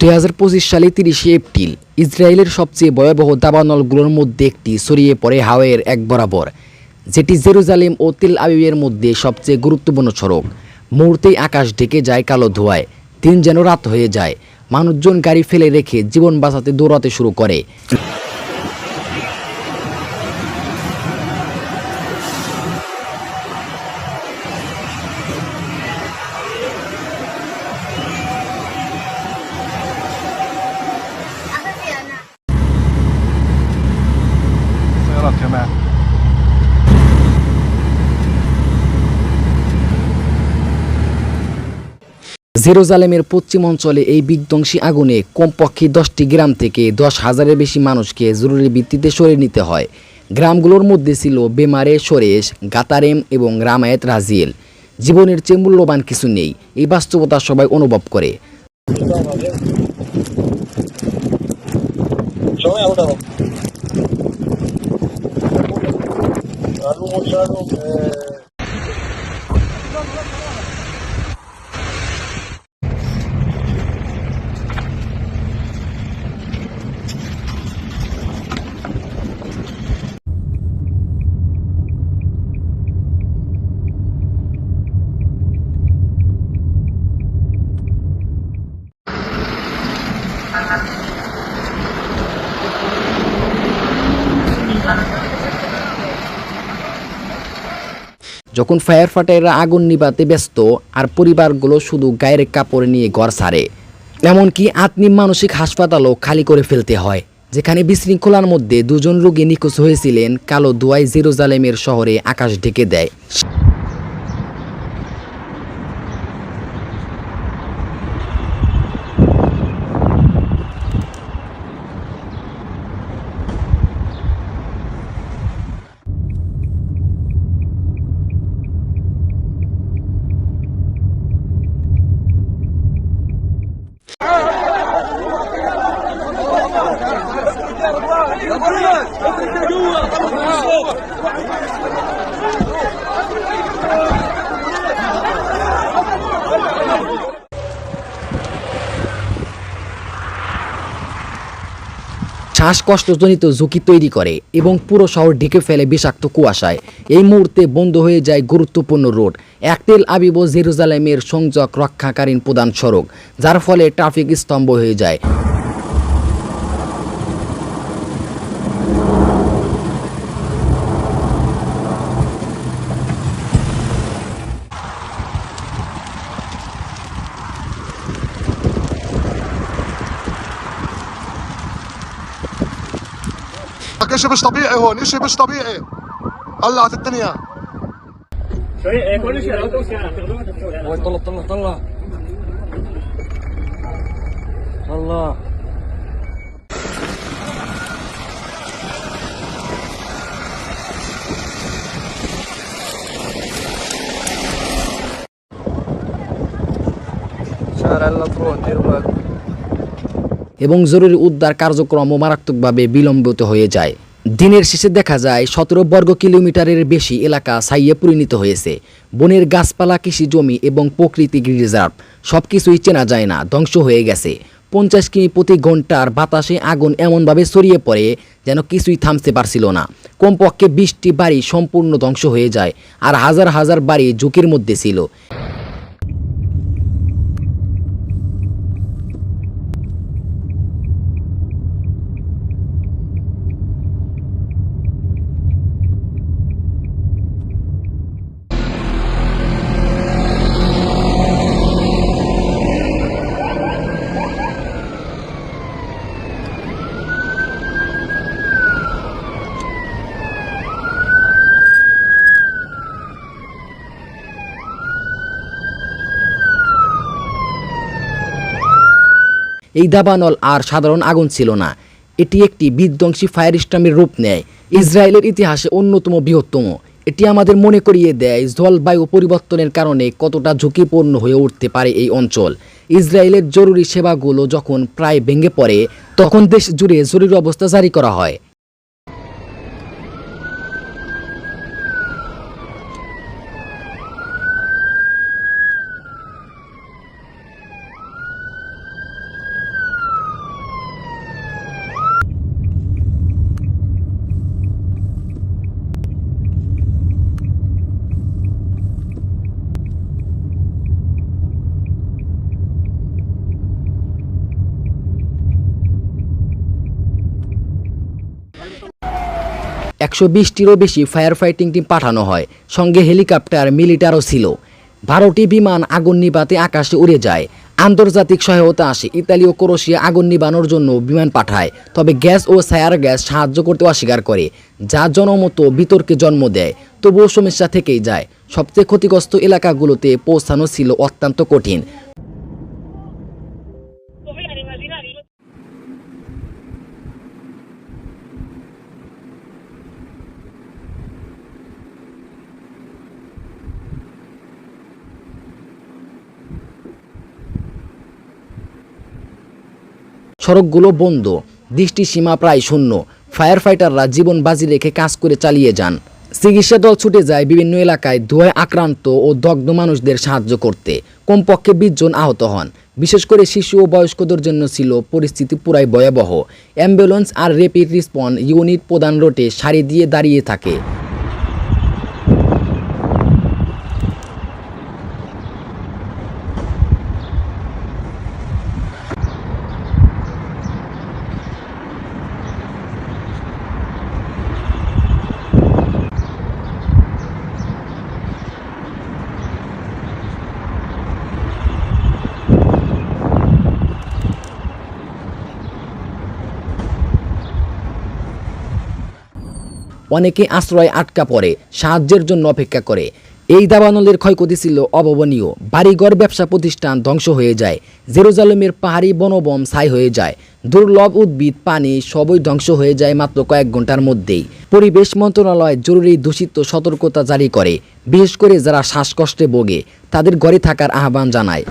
দুই সালে তিরিশে এপ্রিল, ইসরায়েলের সবচেয়ে ভয়াবহ দাবানলগুলোর মধ্যে একটি ছড়িয়ে পড়ে হাওয়ের এক বরাবর, যেটি জেরুজালেম ও তেল আবিবের মধ্যে সবচেয়ে গুরুত্বপূর্ণ সড়ক। মুহূর্তেই আকাশ ঢেকে যায় কালো ধোয়ায়, দিন যেন রাত হয়ে যায়, মানুষজন গাড়ি ফেলে রেখে জীবন বাঁচাতে দৌড়াতে শুরু করে। hemen. জেরুজালেমের পশ্চিম অঞ্চলে এই বিধ্বংসী আগুনে কমপক্ষে দশটি গ্রাম থেকে দশ হাজারের বেশি মানুষকে জরুরি ভিত্তিতে সরে নিতে হয়। গ্রামগুলোর মধ্যে ছিল বেমারে সরেশ গাতারেম এবং রামায়েত রাজিয়েল। জীবনের চেয়ে মূল্যবান কিছু নেই এই বাস্তবতা সবাই অনুভব করে। Tá Agora o é, যখন ফায়ার ফাটাররা আগুন নিভাতে ব্যস্ত আর পরিবারগুলো শুধু গায়ের কাপড় নিয়ে ঘর সারে এমনকি আত্মীয় মানসিক হাসপাতালও খালি করে ফেলতে হয়, যেখানে বিশৃঙ্খলার মধ্যে দুজন রোগী নিখোঁজ হয়েছিলেন কালো দুয়াই জেরুজালেমের শহরে আকাশ ঢেকে দেয়। শ্বাসকষ্টজনিত ঝুঁকি তৈরি করে এবং পুরো শহর ঢেকে ফেলে বিষাক্ত কুয়াশায়। এই মুহূর্তে বন্ধ হয়ে যায় গুরুত্বপূর্ণ রোড। একতেল আবিব জেরুজালেমের সংযোগ রক্ষাকারীন প্রধান সড়ক, যার ফলে ট্রাফিক স্তম্ভ হয়ে যায়। اشي مش طبيعي هون إشي مش طبيعي. قلعت الدنيا. شوية كل شيء طلع طلع طلع الله شارع اللطرون دير بالك. এবং জরুরি উদ্ধার কার্যক্রমও মারাত্মকভাবে বিলম্বিত হয়ে যায়। দিনের শেষে দেখা যায়, সতেরো বর্গ কিলোমিটারের বেশি এলাকা ছাইয়ে পরিণত হয়েছে। বনের গাছপালা কৃষি জমি এবং প্রকৃতিক রিজার্ভ সব কিছুই চেনা যায় না, ধ্বংস হয়ে গেছে। পঞ্চাশ কিমি প্রতি ঘণ্টার বাতাসে আগুন এমনভাবে ছড়িয়ে পড়ে যেন কিছুই থামতে পারছিল না। কমপক্ষে বিশটি বাড়ি সম্পূর্ণ ধ্বংস হয়ে যায়, আর হাজার হাজার বাড়ি ঝুঁকির মধ্যে ছিল। এই দাবানল আর সাধারণ আগুন ছিল না। এটি একটি বিধ্বংসী ফায়ার স্টামের রূপ নেয়। ইসরায়েলের ইতিহাসে অন্যতম বৃহত্তম। এটি আমাদের মনে করিয়ে দেয় জলবায়ু পরিবর্তনের কারণে কতটা ঝুঁকিপূর্ণ হয়ে উঠতে পারে এই অঞ্চল। ইসরায়েলের জরুরি সেবাগুলো যখন প্রায় ভেঙে পড়ে, তখন দেশ জুড়ে জরুরি অবস্থা জারি করা হয়। একশো বিশটিরও বেশি ফায়ার ফাইটিং টিম পাঠানো হয়। সঙ্গে হেলিকপ্টার মিলিটারও ছিল। বারোটি বিমান আগুন নিবাতে আকাশে উড়ে যায়। আন্তর্জাতিক সহায়তা আসে। ইতালি ও ক্রোশিয়া আগুন নিবানোর জন্য বিমান পাঠায়। তবে গ্যাস ও সায়ার গ্যাস সাহায্য করতে অস্বীকার করে, যা জনমত বিতর্কে জন্ম দেয়। তবুও সমস্যা থেকেই যায়। সবচেয়ে ক্ষতিগ্রস্ত এলাকাগুলোতে পৌঁছানো ছিল অত্যন্ত কঠিন। সড়কগুলো বন্ধ। দৃষ্টিসীমা প্রায় শূন্য। ফায়ার ফাইটাররা জীবন বাজি রেখে কাজ করে চালিয়ে যান। চিকিৎসা দল ছুটে যায় বিভিন্ন এলাকায় ধোঁয়ায় আক্রান্ত ও দগ্ধ মানুষদের সাহায্য করতে। কমপক্ষে বিশ জন আহত হন। বিশেষ করে শিশু ও বয়স্কদের জন্য ছিল পরিস্থিতি পুরাই ভয়াবহ। অ্যাম্বুলেন্স আর র্যাপিড রিসপন্স ইউনিট প্রধান রোটে সারি দিয়ে দাঁড়িয়ে থাকে। অনেকে আশ্রয় আটকা পড়ে, সাহায্যের জন্য অপেক্ষা করে। এই দাবানলের ক্ষয়ক্ষতি ছিল অভাবনীয়। বাড়িঘর ব্যবসা প্রতিষ্ঠান ধ্বংস হয়ে যায়। জেরুজালেমের পাহাড়ি বনবম ছাই হয়ে যায়। দুর্লভ উদ্ভিদ, পানি সবই ধ্বংস হয়ে যায় মাত্র কয়েক ঘণ্টার মধ্যেই। পরিবেশ মন্ত্রণালয় জরুরি দূষিত সতর্কতা জারি করে, বিশেষ করে যারা শ্বাসকষ্টে ভোগে, তাদের ঘরে থাকার আহ্বান জানায়।